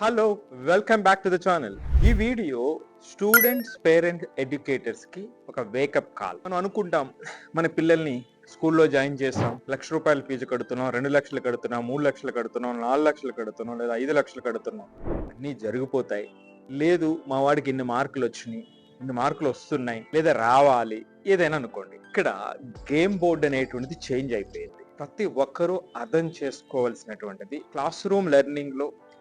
Hello welcome back to the channel ఈ video students parent ఎడ్యుకేటర్స్కి ఒక వేకప్ కాల్ మనం అనుకుంటాం మన పిల్లల్ని స్కూల్లో జాయిన్ చేస్తాం లక్ష రూపాయలు ఫీజు కడుతున్నాం రెండు లక్షలు కడుతున్నాం మూడు లక్షలు కడుతున్నాం నాలుగు లక్షలు కడుతున్నాం లేదా ఐదు లక్షలు కడుతున్నాం. అన్నీ జరిగిపోతాయి. లేదు మా వాడికి ఇన్ని మార్కులు వచ్చినాయి ఇన్ని మార్కులు వస్తున్నాయి లేదా రావాలి ఏదైనా అనుకోండి. ఇక్కడ గేమ్ బోర్డ్ అనేటువంటిది చేంజ్ అయిపోయింది. ప్రతి ఒక్కరూ అర్థం చేసుకోవాల్సినటువంటిది క్లాస్ రూమ్ లెర్నింగ్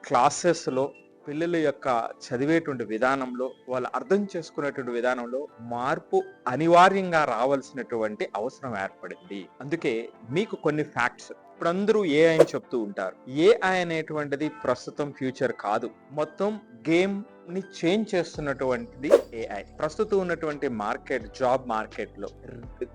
క్లాసెస్లో పిల్లల యొక్క చదివేటువంటి విధానంలో వాళ్ళు అర్థం చేసుకునేటువంటి విధానంలో మార్పు అనివార్యంగా రావాల్సినటువంటి అవసరం ఏర్పడింది. అందుకే మీకు కొన్ని ఫ్యాక్ట్స్. ఇప్పుడు అందరూ ఏఐ అని చెప్తూ ఉంటారు. ఏఐ అనేటువంటిది ప్రస్తుతం ఫ్యూచర్ కాదు. మొత్తం గేమ్ ని చేంజ్ చేస్తున్నటువంటిది ఏఐ ప్రస్తుతం ఉన్నటువంటి మార్కెట్ జాబ్ మార్కెట్లో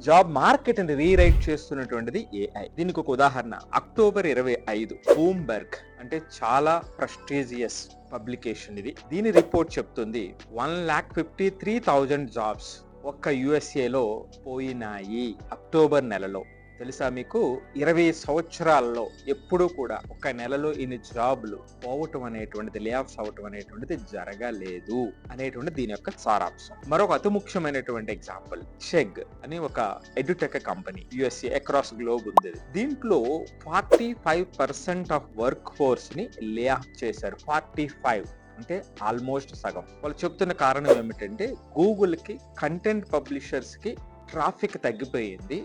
జాబ్ మార్కెట్ని రీరైట్ చేస్తున్నటువంటిది ఏఐ దీనికి ఒక ఉదాహరణ. అక్టోబర్ ఇరవై ఐదు హోంబర్గ్ అంటే చాలా ప్రెస్టీజియస్ పబ్లికేషన్ ఇది. దీని రిపోర్ట్ చెప్తుంది. One lakh fifty three thousand jobs ఒక్క యుఎస్ఏలో పోయినాయి అక్టోబర్ నెలలో. తెలుసా మీకు? ఇరవై సంవత్సరాల్లో ఎప్పుడూ కూడా ఒక నెలలో ఇన్ని జాబ్లు పోవటం అనేటువంటిది లే ఆఫ్స్ అవటం అనేటువంటిది జరగలేదు అనేటువంటి దీని యొక్క సారాంశం. మరొక అతి ముఖ్యమైనటువంటి ఎగ్జాంపుల్ షెగ్ అని ఒక edutech company USA across globe ఉంది. దీంట్లో forty five percent of work ఫోర్స్ని lay off చేశారు. ఫార్టీ ఫైవ్ అంటే ఆల్మోస్ట్ సగం. వాళ్ళు చెప్తున్న కారణం ఏమిటంటే గూగుల్కి కంటెంట్ పబ్లిషర్స్కి ట్రాఫిక్ తగ్గిపోయింది.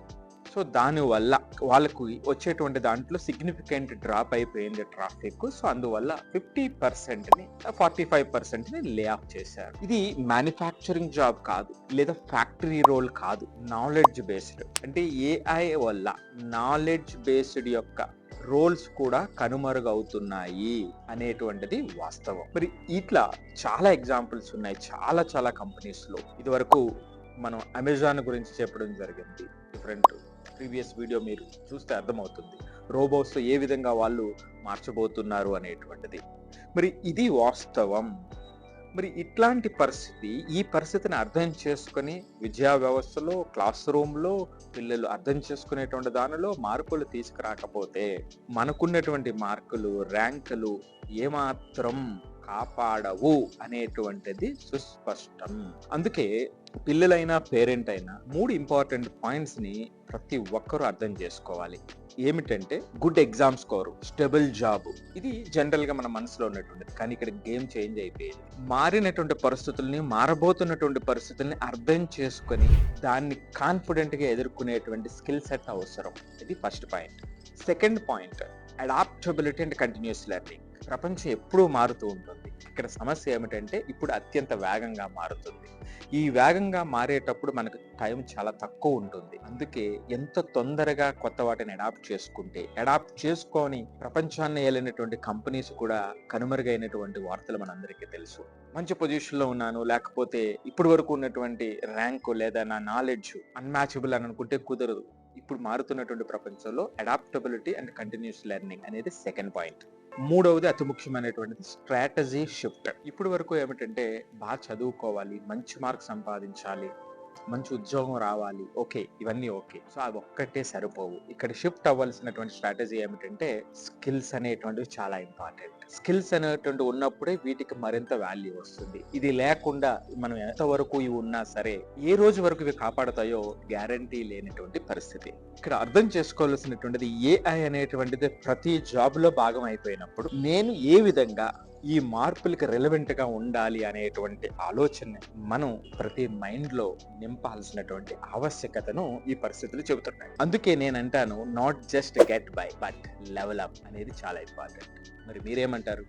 సో దానివల్ల వాళ్ళకు వచ్చేటువంటి దాంట్లో సిగ్నిఫికెంట్ డ్రాప్ అయిపోయింది ట్రాఫిక్ సో అందువల్ల ఫిఫ్టీ పర్సెంట్ని ఫార్టీ ఫైవ్ పర్సెంట్ని లే ఆఫ్ చేశారు. ఇది మ్యానుఫ్యాక్చరింగ్ జాబ్ కాదు లేదా ఫ్యాక్టరీ రోల్ కాదు నాలెడ్జ్ బేస్డ్ అంటే ఏఐ వల్ల నాలెడ్జ్ బేస్డ్ యొక్క రోల్స్ కూడా కనుమరుగవుతున్నాయి అనేటువంటిది వాస్తవం. మరి ఇట్లా చాలా ఎగ్జాంపుల్స్ ఉన్నాయి చాలా చాలా కంపెనీస్లో. ఇదివరకు మనం అమెజాన్ గురించి చెప్పడం జరిగింది డిఫరెంట్ ప్రీవియస్ వీడియో మీరు చూస్తే అర్థమవుతుంది. రోబోట్స్ ఏ విధంగా వాళ్ళు మార్చబోతున్నారు అనేటువంటిది. మరి ఇది వాస్తవం. మరి ఇట్లాంటి పరిస్థితి ఈ పరిస్థితిని అర్థం చేసుకొని విద్యా వ్యవస్థలో క్లాస్ రూమ్లో పిల్లలు అర్థం చేసుకునేటువంటి దానిలో మార్పులు తీసుకురాకపోతే మనకున్నటువంటి మార్కులు ర్యాంకులు ఏమాత్రం కాపాడవు అనేటువంటిది సుస్పష్టం. అందుకే పిల్లలైనా పేరెంట్ అయినా మూడు ఇంపార్టెంట్ పాయింట్స్ని ప్రతి ఒక్కరూ అర్థం చేసుకోవాలి. ఏమిటంటే good exam score stable job. ఇది జనరల్గా మన మనసులో ఉన్నటువంటిది. కానీ ఇక్కడ గేమ్ చేంజ్ అయిపోయింది. మారినటువంటి పరిస్థితుల్ని మారబోతున్నటువంటి పరిస్థితుల్ని అర్థం చేసుకొని దాన్ని కాన్ఫిడెంట్గా ఎదుర్కొనేటువంటి స్కిల్ సెట్ అవసరం. ఇది first point. Second point adaptability and continuous learning. ప్రపంచం ఎప్పుడూ మారుతూ ఉంటుంది. ఇక్కడ సమస్య ఏమిటంటే ఇప్పుడు అత్యంత వేగంగా మారుతుంది. ఈ వేగంగా మారేటప్పుడు మనకు టైం చాలా తక్కువ ఉంటుంది. అందుకే ఎంత తొందరగా కొత్త వాటిని అడాప్ట్ చేసుకుంటే అడాప్ట్ చేసుకొని ప్రపంచాన్ని ఏలినటువంటి కంపెనీస్ కూడా కనుమరుగైనటువంటి వార్తలు మనందరికీ తెలుసు. మంచి పొజిషన్లో ఉన్నాను లేకపోతే ఇప్పటి వరకు ఉన్నటువంటి ర్యాంకు లేదా నా నాలెడ్జ్ అన్మ్యాచబుల్ అని అనుకుంటే కుదరదు. ఇప్పుడు మారుతున్నటువంటి ప్రపంచంలో అడాప్టబిలిటీ అండ్ కంటిన్యూస్ లెర్నింగ్ అనేది సెకండ్ పాయింట్. మూడవది అతి ముఖ్యమైనటువంటిది స్ట్రాటజీ షిఫ్ట్ ఇప్పుడు వరకు ఏమిటంటే బాగా చదువుకోవాలి మంచి మార్క్ సంపాదించాలి. మంచి ఉద్యోగం రావాలి. ఓకే ఇవన్నీ ఓకే. సో అవి ఒక్కటే సరిపోవు. ఇక్కడ షిఫ్ట్ అవ్వాల్సినటువంటి స్ట్రాటజీ ఏమిటంటే స్కిల్స్ అనేటువంటివి చాలా ఇంపార్టెంట్. స్కిల్స్ అనేటువంటి ఉన్నప్పుడే వీటికి మరింత వాల్యూ వస్తుంది. ఇది లేకుండా మనం ఎంతవరకు ఇవి ఉన్నా సరే ఏ రోజు వరకు ఇవి కాపాడతాయో గ్యారంటీ లేనటువంటి పరిస్థితి. ఇక్కడ అర్థం చేసుకోవాల్సినటువంటిది ఏఐ అనేటువంటిది ప్రతి జాబ్లో భాగం అయిపోయినప్పుడు నేను ఏ విధంగా ఈ మార్పులకి రెలవెంట్గా ఉండాలి అనేటువంటి ఆలోచన మనం ప్రతి మైండ్లో నింపాల్సినటువంటి ఆవశ్యకతను ఈ పరిస్థితులు చెబుతున్నాయి. అందుకే నేను అంటాను not just get by but level up అనేది చాలా ఇంపార్టెంట్ మరి మీరేమంటారు?